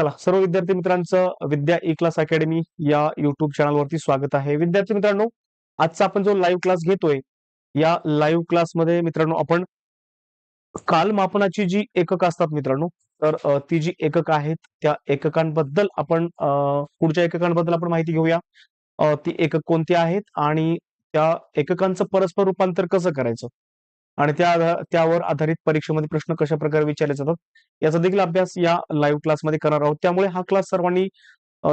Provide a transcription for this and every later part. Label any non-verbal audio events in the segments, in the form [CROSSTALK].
चला सर्व विद्यार्थी मित्रांचं विद्या ई क्लास अकॅडमी या युट्यूब चॅनलवरती स्वागत आहे. विद्यार्थी मित्रांनो आजचा आपण जो लाईव्ह क्लास घेतोय या लाईव्ह क्लासमध्ये मित्रांनो आपण कालमापनाची जी एकक असतात मित्रांनो तर ती जी एकक आहेत त्या एककांबद्दल आपण पुढच्या एककांबद्दल आपण माहिती घेऊया. ती एकक कोणती आहेत आणि त्या एककांचं परस्पर रूपांतर कसं करायचं? आणि त्या त्यावर आधारित परीक्षेमध्ये प्रश्न कशा प्रकारे विचारले जातात याचा देखील अभ्यास या लाईव्ह क्लासमध्ये करणार आहोत. त्यामुळे हा क्लास सर्वांनी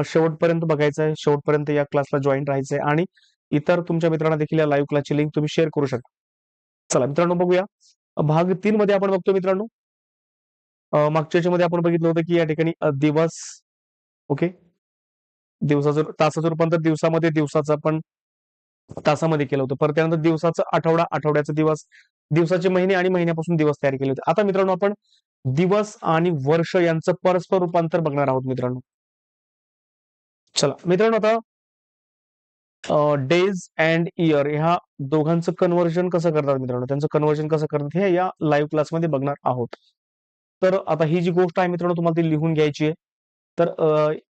शेवटपर्यंत बघायचा आहे. शेवटपर्यंत या क्लासला जॉईन राहायचं आहे. आणि इतर तुमच्या मित्रांना देखील या लाईव्ह क्लासची लिंक तुम्ही शेअर करू शकता. चला मित्रांनो बघूया. भाग तीन मध्ये आपण बघतो मित्रांनो. मागच्या याच्यामध्ये आपण बघितलं होतं की या ठिकाणी दिवस ओके? दिवसाचं तासाचं रूपांतर दिवसामध्ये दिवसाचं आपण तासामध्ये केलं होतं. परत त्यानंतर दिवसाचं आठवडा आठवड्याचा दिवस दिवसाचे महिने आणि महिन्यापासून दिवस तयार केले होते. आता मित्रांनो आपण दिवस आणि वर्ष यांचं परस्पर रूपांतर बघणार आहोत मित्रांनो. चला मित्रांनो आता डेज अँड इयर ह्या दोघांचं कन्वर्जन कसं करतात मित्रांनो? त्यांचं कन्वर्जन कसं करतात हे या लाईव्ह क्लासमध्ये बघणार आहोत. तर आता ही जी गोष्ट आहे मित्रांनो तुम्हाला ती लिहून घ्यायची आहे. तर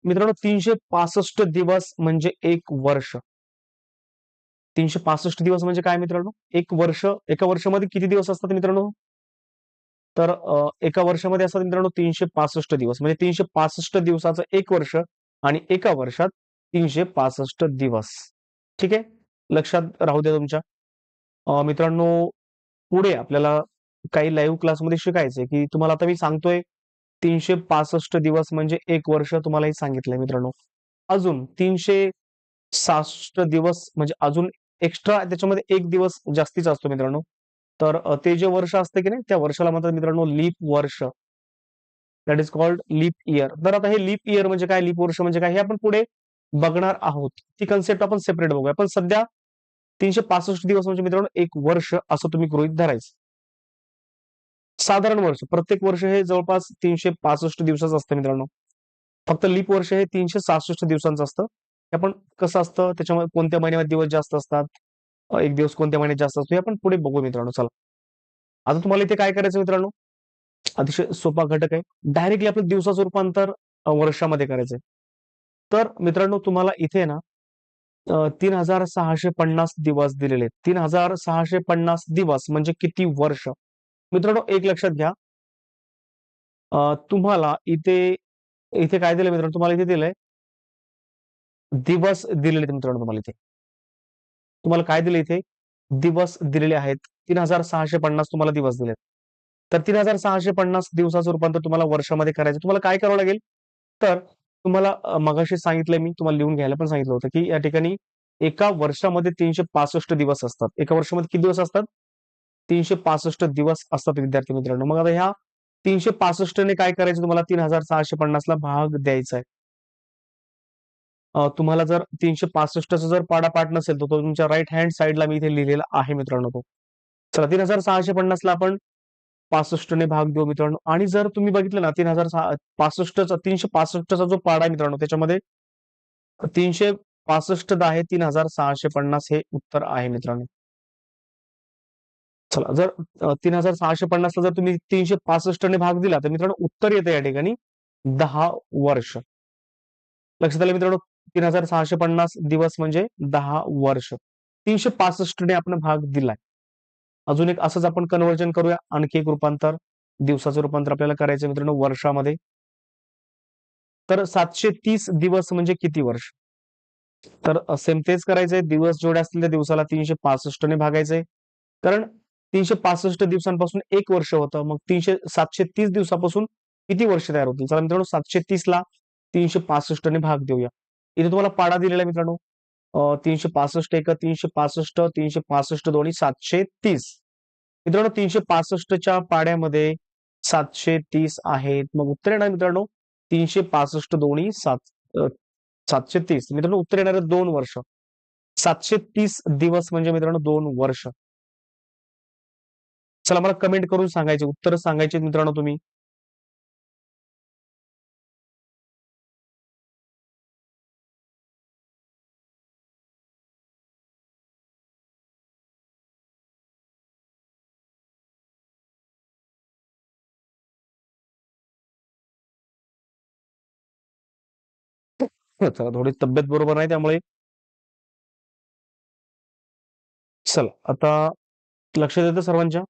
मित्रांनो तीनशे पासष्ट दिवस म्हणजे एक वर्ष. तीनशे पासष्ट दिवस म्हणजे काय मित्रांनो? एक वर्ष एका वर्षामध्ये किती दिवस असतात मित्रांनो? तर एका वर्षामध्ये असतात मित्रांनो तीनशे पासष्ट दिवस. म्हणजे तीनशे पासष्ट दिवसाचं एक वर्ष आणि एका वर्षात तीनशे पासष्ट दिवस. ठीक आहे? लक्षात राहू द्या तुमच्या. मित्रांनो पुढे आपल्याला काही लाईव्ह क्लासमध्ये शिकायचंय की तुम्हाला आता मी सांगतोय तीनशे पासष्ट दिवस म्हणजे एक वर्ष तुम्हालाही सांगितलंय मित्रांनो. अजून तीनशे सहासष्ट दिवस म्हणजे अजून एक्स्ट्रा त्याच्यामध्ये एक दिवस जास्तीचा असतो मित्रांनो. तर ते जे वर्ष असते की नाही त्या वर्षाला म्हणतात मित्रांनो लीप वर्ष. That is called leap year. तर आता हे लीप इयर म्हणजे काय? लीप वर्ष म्हणजे काय? हे आपण पुढे बघणार आहोत. ती कन्सेप्ट आपण सेपरेट बघूया. पण सध्या तीनशे पासष्ट दिवस म्हणजे मित्रांनो एक वर्ष असं तुम्ही गृहित धरायचं. साधारण वर्ष. प्रत्येक वर्ष हे जवळपास तीनशे पासष्ट दिवसाचं असतं मित्रांनो. फक्त लीप वर्ष हे तीनशे सहासष्ट दिवसांचं असतं. हे आपण कसं असतं त्याच्यामध्ये कोणत्या महिन्यामध्ये दिवस जास्त असतात? एक दिवस कोणत्या महिन्यात जास्त असतो हे आपण पुढे बघू मित्रांनो. चला. आता तुम्हाला इथे काय करायचं मित्रांनो? अतिशय सोपा घटक आहे. डायरेक्टली आपलं दिवसाचं रूपांतर वर्षामध्ये करायचंय. तर मित्रांनो तुम्हाला इथे ना तीन हजार सहाशे पन्नास दिवस दिलेले तीन हजार सहाशे पन्नास दिवस म्हणजे किती वर्ष? मित्रांनो एक लक्षात घ्या. तुम्हाला इथे इथे काय दिलं मित्रांनो? तुम्हाला इथे दिलंय दिवस दिलेले मित्रांनो तुम्हाला इथे. तुम्हाला काय दिले इथे? दिवस दिलेले आहेत. तीन हजार सहाशे पन्नास तुम्हाला दिवस दिलेत. तर तीन हजार सहाशे पन्नास दिवसाचं रूपांतर तुम्हाला वर्षामध्ये करायचं. तुम्हाला काय करावं लागेल? तर तुम्हाला मगाशी सांगितलं मी तुम्हाला लिहून घ्यायला पण सांगितलं होतं की या ठिकाणी एका वर्षामध्ये तीनशे पासष्ट दिवस असतात. एका वर्षामध्ये किती दिवस असतात? तीनशे पासष्ट दिवस असतात विद्यार्थी मित्रांनो. मग आता ह्या तीनशे पासष्टने काय करायचं? तुम्हाला तीन हजार सहाशे पन्नासला भाग द्यायचा आहे. तुम्हाला जर तीनशे पासष्टचा जर पाडा पाठ नसेल तर तो तुमच्या राईट हँड साईडला मी इथे लिहिलेला आहे मित्रांनो तो. चला तीन हजार सहाशे पन्नासला आपण पासष्टने भाग देऊ मित्रांनो. आणि जर तुम्ही बघितलं ना तीन हजार पासष्टचा तीनशे पासष्टचा जो पाडा आहे मित्रांनो त्याच्यामध्ये तीनशे पासष्ट आहे तीन हजार सहाशे पन्नास हे उत्तर आहे मित्रांनो. चला जर तीन हजार सहाशे पन्नासला जर तुम्ही तीनशे पासष्टने भाग दिला तर मित्रांनो उत्तर येतं या ठिकाणी दहा वर्ष. लक्षात आलं मित्रांनो? तीन हजार सहाशे पन्नास दिवस म्हणजे दहा वर्ष. तीनशे पासष्टने आपण भाग दिलाय. अजून एक असंच आपण कन्वर्जन करूया. आणखी एक रूपांतर. दिवसाचं रूपांतर आपल्याला करायचं मित्रांनो वर्षामध्ये. तर सातशे तीस दिवस म्हणजे किती वर्ष? तर सेम तेच करायचंय. दिवस जेवढे असतील त्या दिवसाला तीनशे पासष्टने भागायचंय. कारण तीनशे पासष्ट दिवसांपासून एक वर्ष होतं. मग तीनशे सातशे तीस दिवसापासून किती वर्ष तयार होतील? चला मित्रांनो सातशे तीस ला तीनशे पासष्टने भाग देऊया. इथे तुम्हाला पाडा दिलेला आहे मित्रांनो. तीनशे पासष्ट एक तीनशे पासष्ट तीनशे पासष्ट दोन्ही सातशे तीस. मित्रांनो तीनशे पासष्टच्या पाड्यामध्ये सातशे तीस आहेत. मग उत्तर येणार मित्रांनो तीनशे पासष्ट दोन्ही सात सातशे तीस. मित्रांनो उत्तर येणार दोन वर्ष. सातशे तीस दिवस म्हणजे मित्रांनो दोन वर्ष. चला मला कमेंट करून सांगायचे उत्तर सांगायचे मित्रांनो तुम्ही. चला थोडी तब्येत बरोबर नाही त्यामुळे. चला आता लक्ष देतं सर्वांच्या.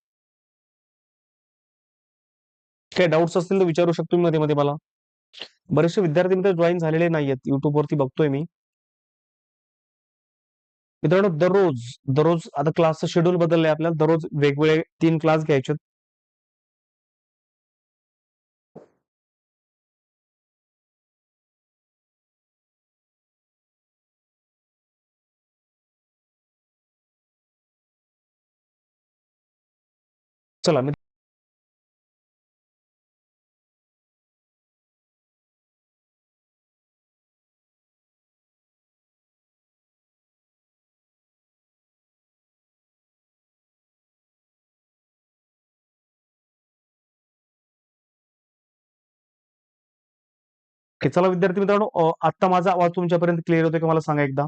काही डाऊट्स असतील तर विचारू शकतो मी मध्ये मध्ये मला. बरेचसे विद्यार्थी मित्र जॉईन झालेले नाहीयेत. युट्यूब वरती बघतोय मी. मित्रांनो दररोज दररोज आता क्लासचं शेड्यूल बदललंय आपल्याला. दररोज वेगवेगळे तीन क्लास घ्यायचे चला मी चला विद्यार्थी मित्रांनो आता माझा आवाज तुमच्यापर्यंत क्लिअर होतोय की मला सांगा एकदा?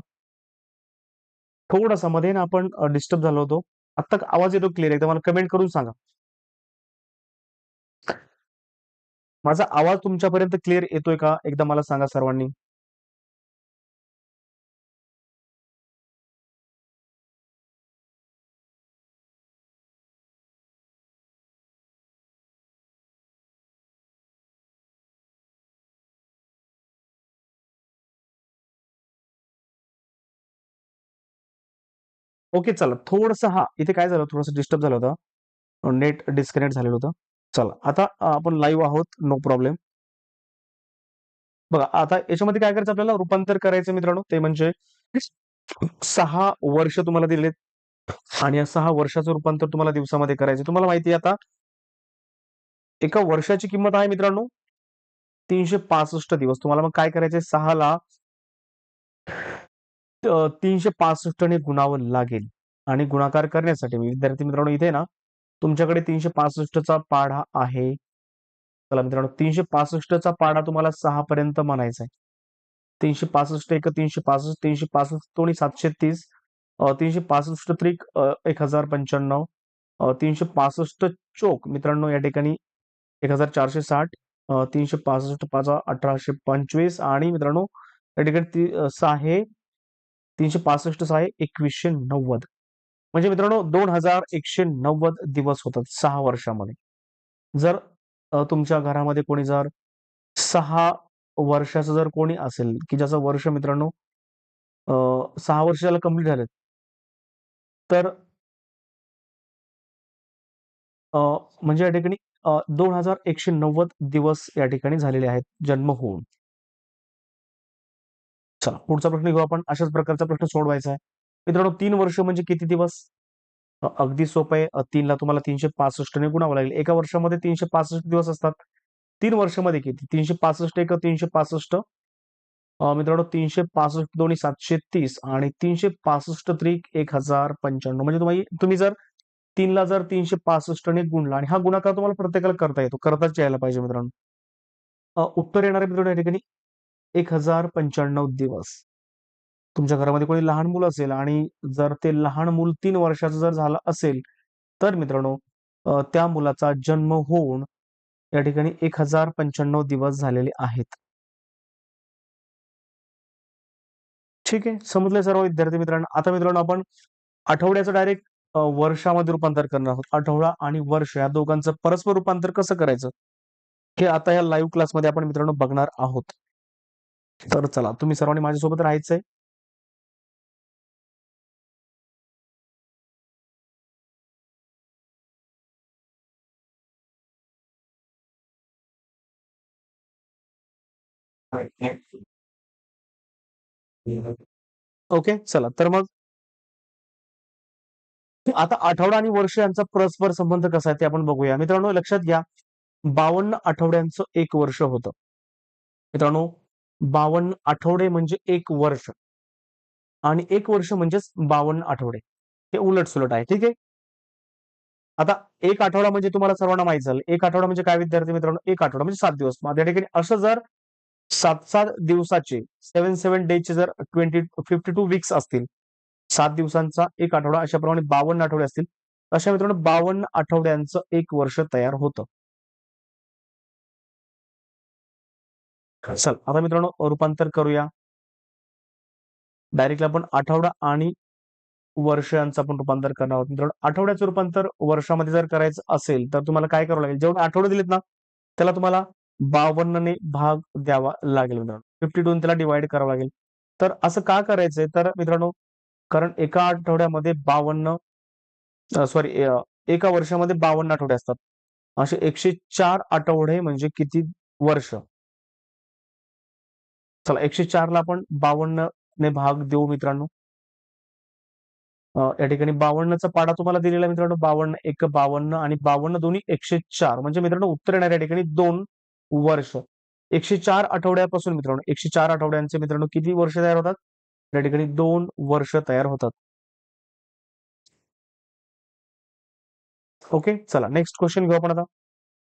थोडासा मध्ये ना आपण डिस्टर्ब झालो होतो. आत्ता आवाज येतो क्लिअर एकदा मला कमेंट करून सांगा. माझा आवाज तुमच्यापर्यंत क्लिअर येतोय का? एकदा मला सांगा सर्वांनी. ओके चला. थोडस हा इथे काय झालं? थोडंसं डिस्टर्ब झालं होतं. नेट डिस्कनेक्ट झालेलं होतं. चला आता आपण लाईव्ह आहोत. नो प्रॉब्लेम बघा आता याच्यामध्ये काय करायचं आपल्याला? रूपांतर करायचं मित्रांनो. ते म्हणजे सहा वर्ष तुम्हाला दिलेत. आणि या सहा वर्षाचं रूपांतर तुम्हाला दिवसामध्ये करायचं तुम्हाला माहिती आहे आता एका वर्षाची किंमत आहे मित्रांनो तीनशे पासष्ट दिवस. तुम्हाला मग काय करायचंय? सहाला तीनशे पासष्टने गुणावं लागेल. आणि गुणाकार करण्यासाठी म्हणजे विद्यार्थी मित्रांनो इथे ना तुमच्याकडे तीनशे पासष्टचा पाढा आहे. चला मित्रांनो तीनशे पासष्टचा पाढा तुम्हाला सहा पर्यंत म्हणायचा आहे. तीनशे पासष्ट एक तीनशे पासष्ट तीनशे पासष्ट दोन्ही सातशे तीस तीनशे पासष्ट त्रिक एक हजार पंच्याण्णव तीनशे पासष्ट चोक मित्रांनो या ठिकाणी एक हजार चारशे साठ तीनशे पासष्ट पाच अठराशे पंचवीस आणि मित्रांनो या ठिकाणी ती सहा हे तीनशे पासष्ट सहा आहे एकवीसशे नव्वद. म्हणजे मित्रांनो दोन हजार एकशे नव्वद दिवस होतात सहा वर्षामध्ये. जर तुमच्या घरामध्ये कोणी जर सहा वर्षाचं जर कोणी असेल की ज्याचं वर्ष मित्रांनो सहा वर्ष ज्याला कंप्लीट झालेत तर म्हणजे या ठिकाणी दोन हजार एकशे नव्वद दिवस या ठिकाणी झालेले आहेत जन्म होऊन. चला पुढचा प्रश्न घेऊ आपण. अशाच प्रकारचा प्रश्न सोडवायचा आहे. मित्रांनो तीन वर्ष म्हणजे किती दिवस? अगदी सोपं आहे. तीनला तुम्हाला तीनशे पासष्टने गुणावं लागेल. एका वर्षामध्ये तीनशे पासष्ट दिवस असतात. तीन वर्षामध्ये किती? तीनशे पासष्ट एक तीनशे पासष्ट. मित्रांनो तीनशे पासष्ट दोन्ही सातशे तीस आणि तीनशे पासष्ट त्रिक एक हजार पंच्याण्णव. म्हणजे तुम्ही तुम्ही जर तीनला जर तीनशे पासष्टने गुणला आणि हा गुणाकार तुम्हाला प्रत्येकाला करता येतो. करताच यायला पाहिजे मित्रांनो. उत्तर येणारे मित्रांनो या ठिकाणी. एक हजार पंच्याण्णव दिवस. तुमच्या घरामध्ये कोणी लहान मुलं असेल आणि जर ते लहान मूल तीन वर्षाचं जर झालं असेल तर मित्रांनो त्या मुलाचा जन्म होऊन या ठिकाणी एक हजार पंच्याण्णव दिवस झालेले आहेत. ठीक आहे समजले सर्व विद्यार्थी मित्रांनो. आता मित्रांनो आपण आठवड्याचं डायरेक्ट वर्षामध्ये रूपांतर करणार आहोत. आठवडा आणि वर्ष या दोघांचं परस्पर रूपांतर कसं करायचं? हे आता या लाईव्ह क्लासमध्ये आपण मित्रांनो बघणार आहोत. तर चला तुम्ही सर्वांनी माझ्यासोबत राहायचंय. ओके चला तर मग आता आठवडा आणि वर्ष यांचा परस्पर संबंध कसा आहे ते आपण बघूया. मित्रांनो लक्षात घ्या बावन्न आठवड्यांचं एक वर्ष होतं. मित्रांनो बावन्न आठवडे म्हणजे एक वर्ष. आणि एक वर्ष म्हणजेच बावन्न आठवडे. हे उलट सुलट आहे. ठीक आहे? आता एक आठवडा म्हणजे तुम्हाला सर्वांना माहीत झालं. एक आठवडा म्हणजे काय विद्यार्थी मित्रांनो? एक आठवडा म्हणजे सात दिवस. माझ्या त्या ठिकाणी असं जर सात सात दिवसाचे सेव्हन सेव्हन डेचे जर ट्वेंटी फिफ्टी टू वीक्स असतील सात दिवसांचा एक आठवडा अशाप्रमाणे बावन्न आठवडे असतील अशा मित्रांनो बावन्न आठवड्यांचं एक वर्ष तयार होतं. चल आता मित्रांनो रूपांतर करूया. डायरेक्टली आपण आठवडा आणि वर्ष यांचं आपण रूपांतर करणार आहोत. मित्रांनो आठवड्याचं रूपांतर वर्षामध्ये जर करायचं असेल तर तुम्हाला काय करावं लागेल? जेवढे आठवडे दिलेत ना त्याला तुम्हाला बावन्नने भाग द्यावा लागेल मित्रांनो. फिफ्टी टू त्याला डिवाइड करावं लागेल. तर असं का करायचंय? तर मित्रांनो कारण एका आठवड्यामध्ये बावन्न सॉरी एका वर्षामध्ये बावन्न आठवडे असतात. असे एकशे चार आठवडे म्हणजे किती वर्ष? चला एकशे चार ला आपण बावन्न ने भाग देऊ मित्रांनो. या ठिकाणी बावन्नचा पाडा तुम्हाला दिलेला मित्रांनो. बावन्न एक बावन्न आणि बावन्न दोन्ही एकशे चार. म्हणजे मित्रांनो उत्तर येणार या ठिकाणी दोन वर्ष. एकशे चार आठवड्यापासून मित्रांनो एकशे चार आठवड्यांचे मित्रांनो किती वर्ष तयार होतात? या ठिकाणी दोन वर्ष तयार होतात. ओके चला नेक्स्ट क्वेश्चन घेऊ आपण आता.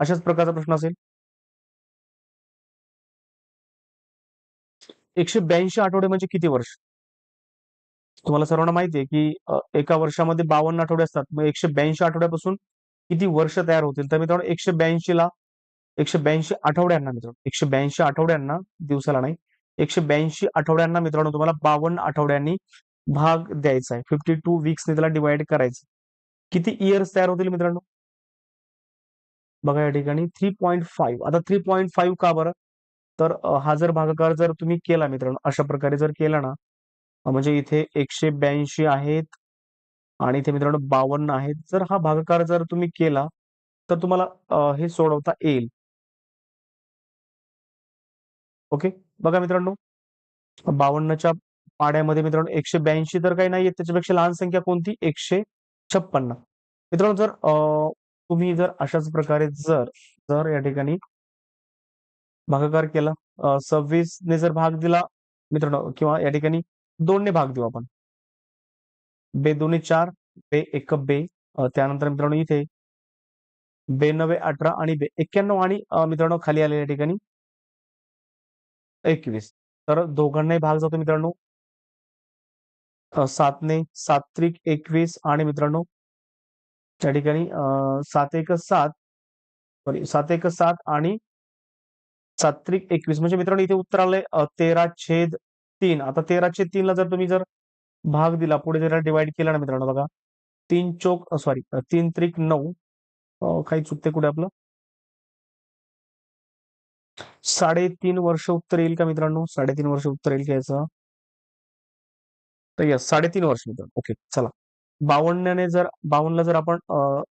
अशाच प्रकारचा प्रश्न असेल. एकशे ब्याऐंशी आठवडे म्हणजे किती वर्ष? तुम्हाला सर्वांना माहिती आहे की एका वर्षामध्ये बावन्न आठवडे असतात. मग एकशे ब्याऐंशी आठवड्यापासून किती वर्ष तयार होतील? तर मित्रांनो एकशे ब्याऐंशी ला एकशे ब्याऐंशी आठवड्यांना मित्रांनो एकशे ब्याऐंशी आठवड्यांना दिवसाला नाही एकशे ब्याऐंशी आठवड्यांना मित्रांनो तुम्हाला बावन्न आठवड्यांनी भाग द्यायचा आहे. फिफ्टी टू वीक्सने त्याला डिवाइड करायचं. किती इयर्स तयार होतील मित्रांनो? बघा या ठिकाणी थ्री पॉईंट फाईव्ह आता थ्री पॉईंट फाईव्ह का बरं? तर हा जर भागाकार जर तुम्ही केला मित्रांनो अशा प्रकारे जर केला ना म्हणजे इथे एकशे ब्याऐंशी आहेत आणि इथे मित्रांनो बावन्न आहेत. जर हा भागाकार जर तुम्ही केला तर तुम्हाला हे सोडवता येईल. ओके? बघा मित्रांनो बावन्नच्या पाड्यामध्ये मित्रांनो एकशे ब्याऐंशी तर काही नाहीये त्याच्यापेक्षा लहान संख्या कोणती? एकशे छप्पन्न. मित्रांनो जर तुम्ही जर अशाच प्रकारे जर जर या ठिकाणी भागाकार केला. सव्वीस ने जर भाग दिला, मित्रांनो, किंवा या ठिकाणी ने भाग देऊ आपण. बे दोन्ही चार, बे एक बे. त्यानंतर मित्रांनो इथे बे नवे अठरा आणि बे आणि मित्रांनो खाली आलेल्या ठिकाणी एकवीस. तर दोघांनाही भाग जातो सातने सात त्रिक एकवीस आणि मित्रांनो त्या सात एक सात, सॉरी, सात एक सात आणि सात्विक एकवीस. म्हणजे मित्रांनो इथे उत्तर आलंय तेरा छेद तीन. आता तेरा छेद तीनला जर तुम्ही जर भाग दिला पुढे जर डिवाइड केला ना मित्रांनो बघा तीन चोक सॉरी तीन त्रिक नऊ. काही चुकते कुठे आपलं? साडेतीन वर्ष उत्तर येईल का मित्रांनो? साडेतीन वर्ष उत्तर येईल का याचं तर यस साडेतीन वर्ष मित्रांनो ओके चला. बावन्नने जर बावन्नला जर आपण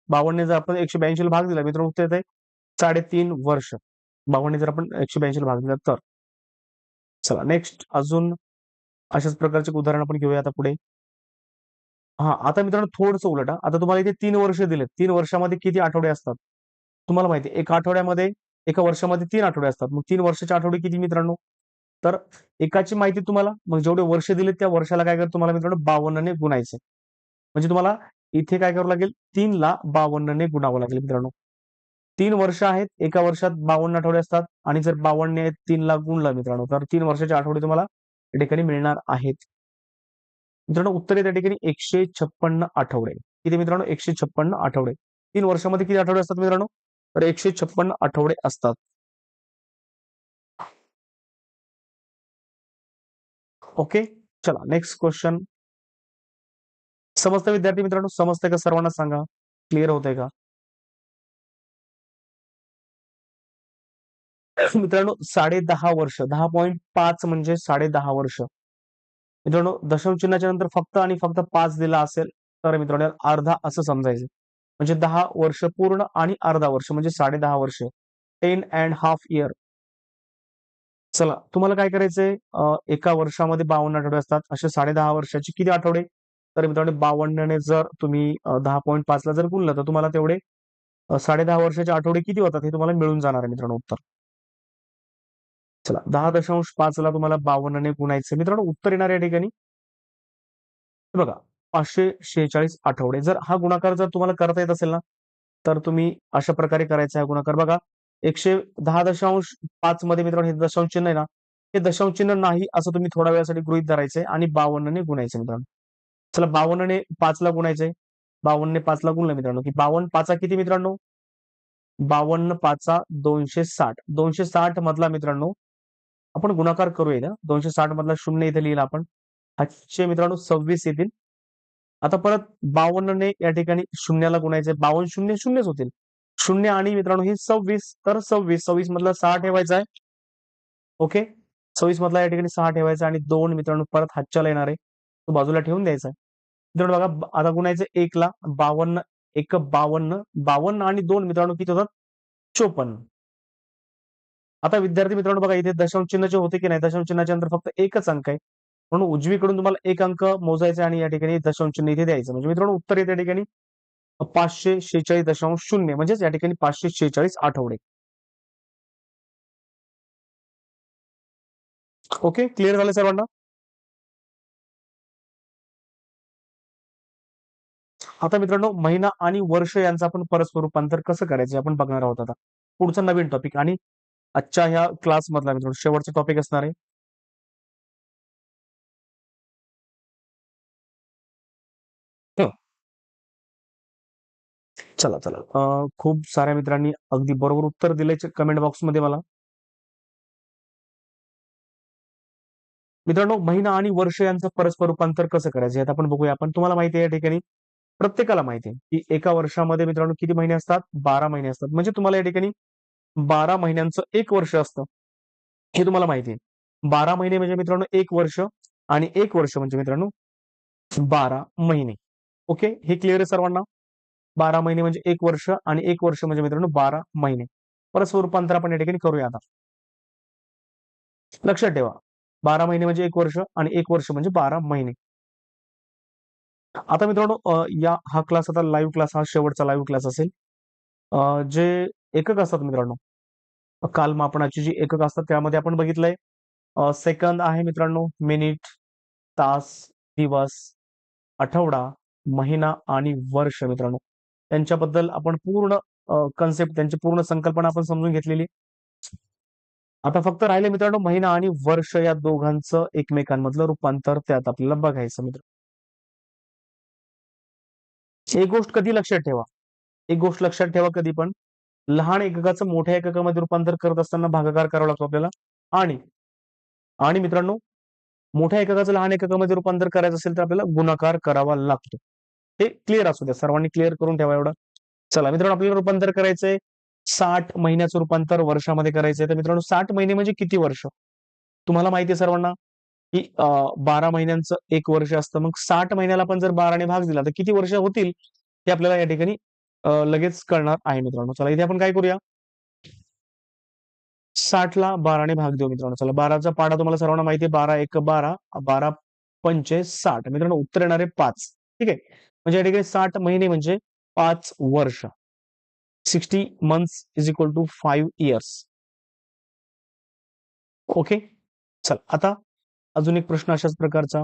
बावन्नने जर आपण एकशे ब्याऐंशी भाग दिला मित्रांनो उत्तर येते साडेतीन वर्ष. बावन्न जर आपण एकशे ब्याऐंशी भाग दिला तर. चला नेक्स्ट अजून अशाच प्रकारचे उदाहरण आपण घेऊया आता पुढे. हा आता मित्रांनो थोडस उलट आता तुम्हाला इथे तीन वर्ष दिले तीन वर्षामध्ये किती आठवडे असतात? तुम्हाला माहिती एका आठवड्यामध्ये एका वर्षामध्ये तीन आठवडे असतात. मग तीन वर्षाचे आठवडे किती मित्रांनो? तर एकाची माहिती तुम्हाला मग जेवढे वर्ष दिले त्या वर्षाला काय कर तुम्हाला मित्रांनो? बावन्नने गुणायचे. म्हणजे तुम्हाला इथे काय करावं लागेल? तीनला बावन्नने गुणावं लागेल मित्रांनो. तीन वर्ष आहेत एका वर्षात बावन्न आठवडे असतात. आणि जर बावन्न तीन ला गुणला मित्रांनो तर तीन वर्षाचे आठवडे तुम्हाला या ठिकाणी मिळणार आहेत. मित्रांनो उत्तर त्या ठिकाणी एकशे छप्पन्न आठवडे. किती मित्रांनो? एकशे छप्पन्न आठवडे. तीन वर्षामध्ये किती आठवडे असतात मित्रांनो? तर एकशे छप्पन्न आठवडे असतात. ओके चला नेक्स्ट क्वेश्चन समजतं विद्यार्थी मित्रांनो समजतंय का सर्वांना सांगा. क्लिअर होतंय का? [CLEARS THROAT] मित्रांनो साडे दहा वर्ष दहा पॉईंट पाच म्हणजे साडे दहा वर्ष. मित्रांनो दशमचिन्हाच्या नंतर फक्त आणि फक्त पाच दिला असेल तर मित्रांनो अर्धा असं समजायचं. म्हणजे दहा वर्ष पूर्ण आणि अर्धा वर्ष म्हणजे साडे दहा वर्ष. टेन अँड हाफ इयर चला तुम्हाला काय करायचंय? एका वर्षामध्ये बावन्न आठवडे असतात. असे साडे दहा वर्षाचे किती आठवडे? तर मित्रांनो बावन्नने जर तुम्ही दहा पॉईंट पाचला जर गुणलं तर तुम्हाला तेवढे साडे दहा वर्षाचे आठवडे किती होतात हे तुम्हाला मिळून जाणार आहे मित्रांनो उत्तर. चला दहा दशांश पाच ला तुम्हाला बावन्नने गुणायचं. मित्रांनो उत्तर येणार या ठिकाणी. बघा पाचशे शेहेचाळीस आठवडे. जर हा गुणाकार जर तुम्हाला करता येत असेल ना तर तुम्ही अशा प्रकारे करायचा हा गुणाकार. बघा एकशे दहा दशांश पाच मध्ये मित्रांनो हे दशांश चिन्ह आहे ना हे दशांश चिन्ह नाही असं तुम्ही थोड्या वेळासाठी गृहित धरायचंय आणि बावन्नने गुणायचं मित्रांनो. चला बावन्नने पाचला गुणायचंय. बावन्नने पाचला गुणलं मित्रांनो. की बावन्न पाचा किती मित्रांनो? बावन्न पाचा दोनशे साठ. दोनशे साठ मधला मित्रांनो आपण गुणाकार करूया ना. दोनशे साठ मधला शून्य इथे लिहिला आपण. आजचे मित्रांनो सव्वीस येतील. आता परत बावन्नने या ठिकाणी शून्याला गुणायचे. बावन्न शून्य शून्यच होतील. शून्य आणि मित्रांनो हे सव्वीस. तर सव्वीस. सव्वीस मधला सहा ठेवायचा आहे. ओके? सव्वीस मधला या ठिकाणी सहा ठेवायचा आणि दोन मित्रांनो परत हातच्याला येणार आहे. तो बाजूला ठेवून द्यायचा आहे. मित्रांनो बघा आता गुणायचं एकला. बावन्न एक बावन्न बावन्न आणि दोन मित्रांनो किती होतात? चोपन्न. आता विद्यार्थी मित्रांनो बघा इथे दशांश चिन्हाचे होते की नाही दशांश चिन्हाच्या नंतर फक्त एकच अंक आहे. म्हणून उजवीकडून तुम्हाला एक अंक मोजायचा आणि या ठिकाणी दशांश चिन्ह इथे द्यायचं म्हणजे मित्रांनो उत्तर येते ठिकाणी पाचशे शेहेचाळीस दशांश शून्य. म्हणजेच या ठिकाणी पाचशे शेहेचाळीस आठवडे. ओके? क्लिअर झालं सर्वांना? आता मित्रांनो महिना आणि वर्ष यांचं आपण परस्पर रूपांतर कसं करायचं आपण बघणार आहोत आता. पुढचा नवीन टॉपिक आणि आजच्या ह्या क्लास मधला मित्रांनो शेवटचा टॉपिक असणार आहे. हं. चला चला. खूप साऱ्या मित्रांनी अगदी बरोबर उत्तर दिलंय कमेंट बॉक्समध्ये मला. मित्रांनो महिना आणि वर्ष यांचं परस्पर रूपांतर कसं करायचं हे आता आपण बघूया. आपण तुम्हाला माहिती आहे या ठिकाणी प्रत्येकाला माहिती आहे की एका वर्षामध्ये मित्रांनो किती महिने असतात? बारा महिने असतात. म्हणजे तुम्हाला या ठिकाणी बारा महिन्यांचं एक वर्ष असतं. हे तुम्हाला माहिती आहे. बारा महिने म्हणजे मित्रांनो एक वर्ष आणि एक वर्ष म्हणजे मित्रांनो बारा महिने. ओके हे क्लिअर आहे सर्वांना? बारा महिने म्हणजे एक वर्ष आणि एक वर्ष म्हणजे मित्रांनो बारा महिने. परस्पर रूपांतर आपण या ठिकाणी करूया आता. लक्षात ठेवा. बारा महिने म्हणजे एक वर्ष आणि एक वर्ष म्हणजे बारा महिने. आता मित्रांनो या हा क्लास आता लाईव्ह क्लास हा शेवटचा लाईव्ह क्लास असेल. जे एकक असतात मित्रांनो कालमापनाची जी एकक असतात त्यामध्ये आपण बघितलंय. सेकंद आहे मित्रांनो मिनिट तास दिवस आठवडा महिना आणि वर्ष मित्रांनो. त्यांच्याबद्दल आपण पूर्ण कन्सेप्ट त्यांची पूर्ण संकल्पना आपण समजून घेतलेली. आता फक्त राहिले मित्रांनो महिना आणि वर्ष या दोघांचं एकमेकांमधलं रूपांतर त्यात आपल्याला बघायचं मित्र. एक गोष्ट कधी लक्षात ठेवा. एक गोष्ट लक्षात ठेवा कधी पण. लहान एककाचं मोठ्या एककामध्ये रूपांतर करत असताना भागाकार करावा लागतो आपल्याला. आणि आणि मित्रांनो मोठ्या एककाचं लहान एककामध्ये रूपांतर करायचं असेल तर आपल्याला गुणाकार करावा लागतो. हे क्लिअर असू द्या. सर्वांनी क्लिअर करून ठेवा एवढं. चला मित्रांनो आपल्याला रूपांतर करायचंय. साठ महिन्याचं रूपांतर वर्षामध्ये करायचंय. तर मित्रांनो साठ महिने म्हणजे किती वर्ष? तुम्हाला माहिती आहे सर्वांना की बारा महिन्यांचं एक वर्ष असतं. मग साठ महिन्याला आपण जर बाराने भाग दिला तर किती वर्ष होतील हे आपल्याला या ठिकाणी लगेच कळणार आहे मित्रांनो. चला इथे आपण काय करूया? साठ ला बाराने भाग देऊ मित्रांनो. चला बाराचा पाडा तुम्हाला सर्वांना माहिती आहे. बारा एक बारा. बारा पंचे साठ. मित्रांनो उत्तर येणार आहे पाच. ठीक आहे? म्हणजे या ठिकाणी साठ महिने म्हणजे पाच वर्ष. Sixty months is equal to five years. Okay? चल आता अजून एक प्रश्न अशाच प्रकारचा.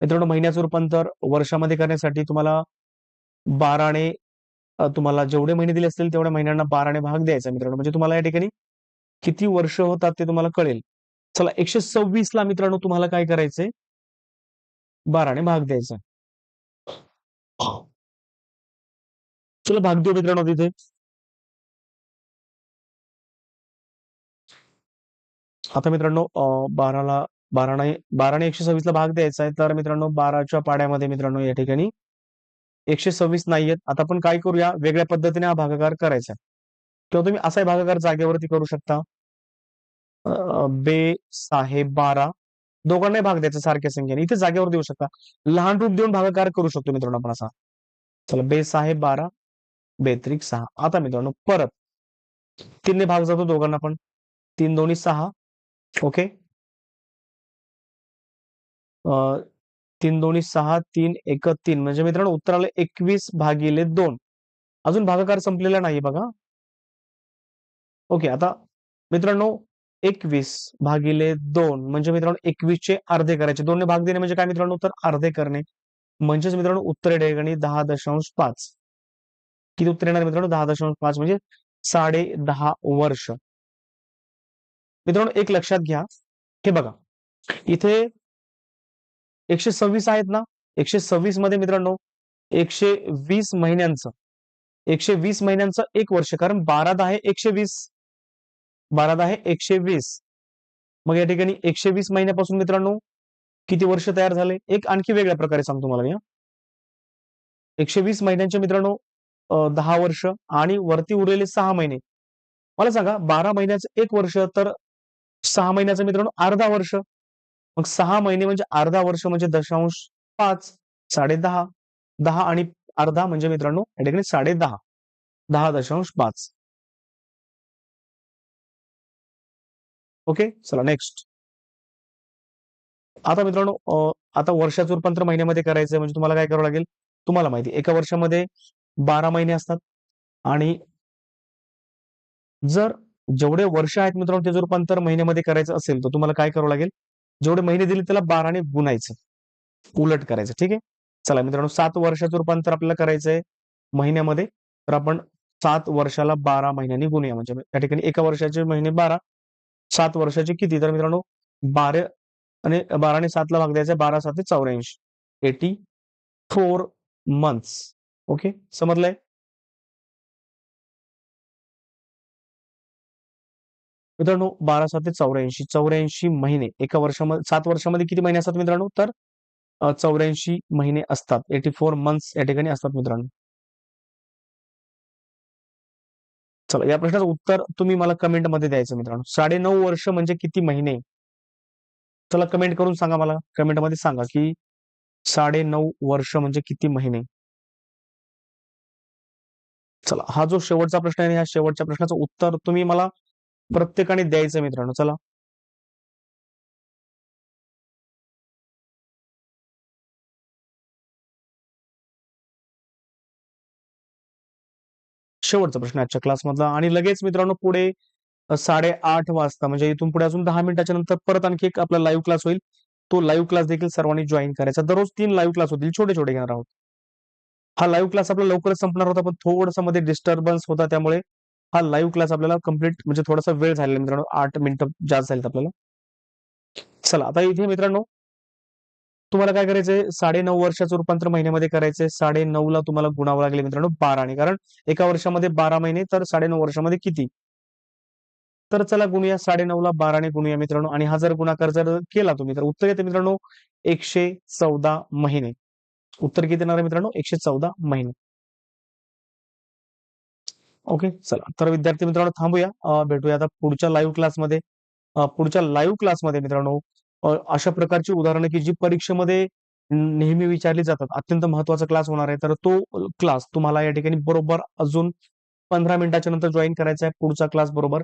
मित्रांनो महिन्याचं रूपांतर वर्षामध्ये करण्यासाठी तुम्हाला बाराने तुम्हाला जेवढे महिने दिले असतील तेवढ्या महिन्यांना बाराने भाग द्यायचा मित्रांनो. म्हणजे तुम्हाला या ठिकाणी किती वर्ष होतात ते तुम्हाला कळेल. चला एकशे सव्वीस ला मित्रांनो तुम्हाला काय करायचंय? बाराने भाग द्यायचा चला भाग देऊ मित्रांनो तिथे. आता मित्रांनो बाराला बाराने बाराने एकशे सव्वीस ला भाग द्यायचा आहे. तर मित्रांनो बाराच्या पाड्यामध्ये मित्रांनो या ठिकाणी एकशे सव्वीस नाहीयेत. आता आपण काय करूया? वेगळ्या पद्धतीने हा भागाकार करायचा किंवा तुम्ही असाही भागाकार जागेवरती करू शकता. बे साहे बारा. दोघांनाही भाग द्यायचा सारख्या संख्येने. इथे जागेवर देऊ शकता. लहान रूप देऊन भागाकार करू शकतो मित्रांनो आपण असा. चला बे साहे बारा. बेत्रिक सहा. आता मित्रांनो परत. तीनने भाग जातो दोघांना पण. तीन दोन्ही सहा. ओके? अं, तीन दोन्ही सहा तीन एक तीन. म्हणजे मित्रांनो उत्तराला एकवीस भागिले दोन. अजून भागाकार संपलेला नाही बघा. ओके आता मित्रांनो एकवीस भागिले दोन. म्हणजे मित्रांनो एकवीसचे अर्धे करायचे. दोन भाग देणे म्हणजे काय मित्रांनो? तर अर्धे करणे. म्हणजेच मित्रांनो उत्तर ठिकाणी दहा दशांश पाच. किती उत्तर येणार मित्रांनो? दहा दशांश पाच म्हणजे साडे दहा वर्ष. मित्रांनो एक लक्षात घ्या. हे बघा. इथे एकशे सव्वीस आहेत ना? एकशे सव्वीसमध्ये मित्रांनो एकशे वीस महिन्यांचं एकशे वीस महिन्यांचं एक वर्ष कारण बारा दहा आहे एकशे वीस. बारा दहा आहे एकशे वीस. मग या ठिकाणी एकशे वीस महिन्यापासून मित्रांनो किती वर्ष तयार झाले? एक आणखी वेगळ्या प्रकारे सांगतो मला मी एकशे वीस महिन्यांचे मित्रांनो दहा वर्ष आणि वरती उरलेले सहा महिने. मला सांगा बारा महिन्याचं एक वर्ष तर सहा महिन्याचं मित्रांनो अर्धा वर्ष. मग सहा महिने म्हणजे अर्धा वर्ष म्हणजे दशांश पाच साडे दहा दहा आणि अर्धा म्हणजे मित्रांनो या ठिकाणी साडे दहा दहा दशांश पाच. ओके चला नेक्स्ट आता मित्रांनो आता वर्षाचं रूपांतर महिन्यामध्ये करायचंय म्हणजे तुम्हाला काय करावं लागेल? तुम्हाला माहिती एका वर्षामध्ये बारा महिने असतात. आणि जर जेवढे वर्ष आहेत मित्रांनो त्याचं रूपांतर महिन्यामध्ये करायचं असेल तर तुम्हाला काय करावं लागेल? जेवढे महिने दिले त्याला बाराने गुणायचं उलट करायचं. ठीक आहे? चला मित्रांनो सात वर्षाचं रूपांतर आपल्याला करायचंय महिन्यामध्ये. तर आपण सात वर्षाला बारा महिन्यांनी गुणूया म्हणजे त्या ठिकाणी एका वर्षाचे महिने बारा सात वर्षाचे किती? तर मित्रांनो बारा आणि बाराने सातला भाग द्यायचा बारा सात चौऱ्याऐंशी. Eighty four months. ओके? समजलंय? मित्रांनो बारा सात चौऱ्याऐंशी चौऱ्याऐंशी महिने एका वर्षामध्ये सात वर्षामध्ये किती महिने असतात मित्रांनो? तर चौऱ्याऐंशी महिने असतात. एटी फोर मंथ्स या ठिकाणी असतात मित्रांनो. चला या प्रश्नाचं उत्तर तुम्ही मला कमेंटमध्ये द्यायचं मित्रांनो. साडे नऊ वर्ष म्हणजे किती महिने? चला कमेंट करून सांगा मला. कमेंटमध्ये सांगा की साडे नऊ वर्ष म्हणजे किती महिने? चला हा जो शेवटचा प्रश्न आहे ह्या शेवटच्या प्रश्नाचं उत्तर तुम्ही मला प्रत्येकाने द्यायचं मित्रांनो चला. शेवटचा प्रश्न आजच्या क्लासमधला. आणि लगेच मित्रांनो पुढे साडे आठ वाजता म्हणजे इथून पुढे अजून दहा मिनिटाच्या नंतर परत आणखी एक आपला लाईव्ह क्लास होईल. तो लाईव्ह क्लास देखील सर्वांनी जॉईन करायचा. दररोज तीन लाईव्ह क्लास होतील. छोटे छोटे घेणार आहोत. हा लाईव्ह क्लास आपला लवकरच संपणार होता पण थोडासा मध्ये डिस्टर्बन्स होता त्यामुळे हा लाईव्ह क्लास आपल्याला कंप्लीट म्हणजे थोडासा वेळ झालेला मित्रांनो. आठ मिनिटं जास्त झालेत आपल्याला. चला आता इथे मित्रांनो तुम्हाला काय करायचंय? साडे नऊ वर्षाचं रूपांतर महिन्यामध्ये करायचंय. साडे नऊ ला तुम्हाला गुणावं लागेल मित्रांनो बाराने कारण एका वर्षामध्ये बारा महिने तर साडे नऊ वर्षामध्ये किती? तर चला गुणूया साडे नऊ ला बाराने गुणूया मित्रांनो. आणि हा जर गुणाकार जर केला तुम्ही तर उत्तर येते मित्रांनो एकशे चौदा महिने. उत्तर किती येणार आहे मित्रांनो? एकशे चौदा महिने. ओके चला. तर विद्यार्थी मित्रांनो थांबूया. भेटूया आता पुढच्या लाईव्ह क्लासमध्ये पुढच्या लाईव्ह क्लासमध्ये मित्रांनो अशा प्रकारची उदाहरणं की जी परीक्षेमध्ये नेहमी विचारली जातात. अत्यंत महत्त्वाचा क्लास होणार आहे. तर तो क्लास तुम्हाला या ठिकाणी बरोबर अजून पंधरा मिनिटाच्या नंतर जॉईन करायचा आहे. पुढचा क्लास बरोबर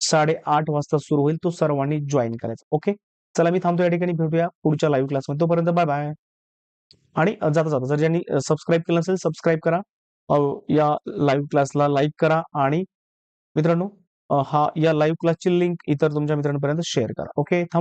साडे आठ वाजता सुरू होईल. तो सर्वांनी जॉईन करायचा. ओके? चला मी थांबतो या ठिकाणी. भेटूया पुढच्या लाईव्ह क्लासमध्ये तोपर्यंत बाय बाय आणि जाता जाता जर ज्यांनी सबस्क्राईब केलं असेल सबस्क्राईब करा. या लाईव्ह क्लासला लाईक करा आणि मित्रांनो हा या लाईव्ह क्लासची लिंक इतर तुमच्या मित्रांपर्यंत शेअर करा. ओके थांब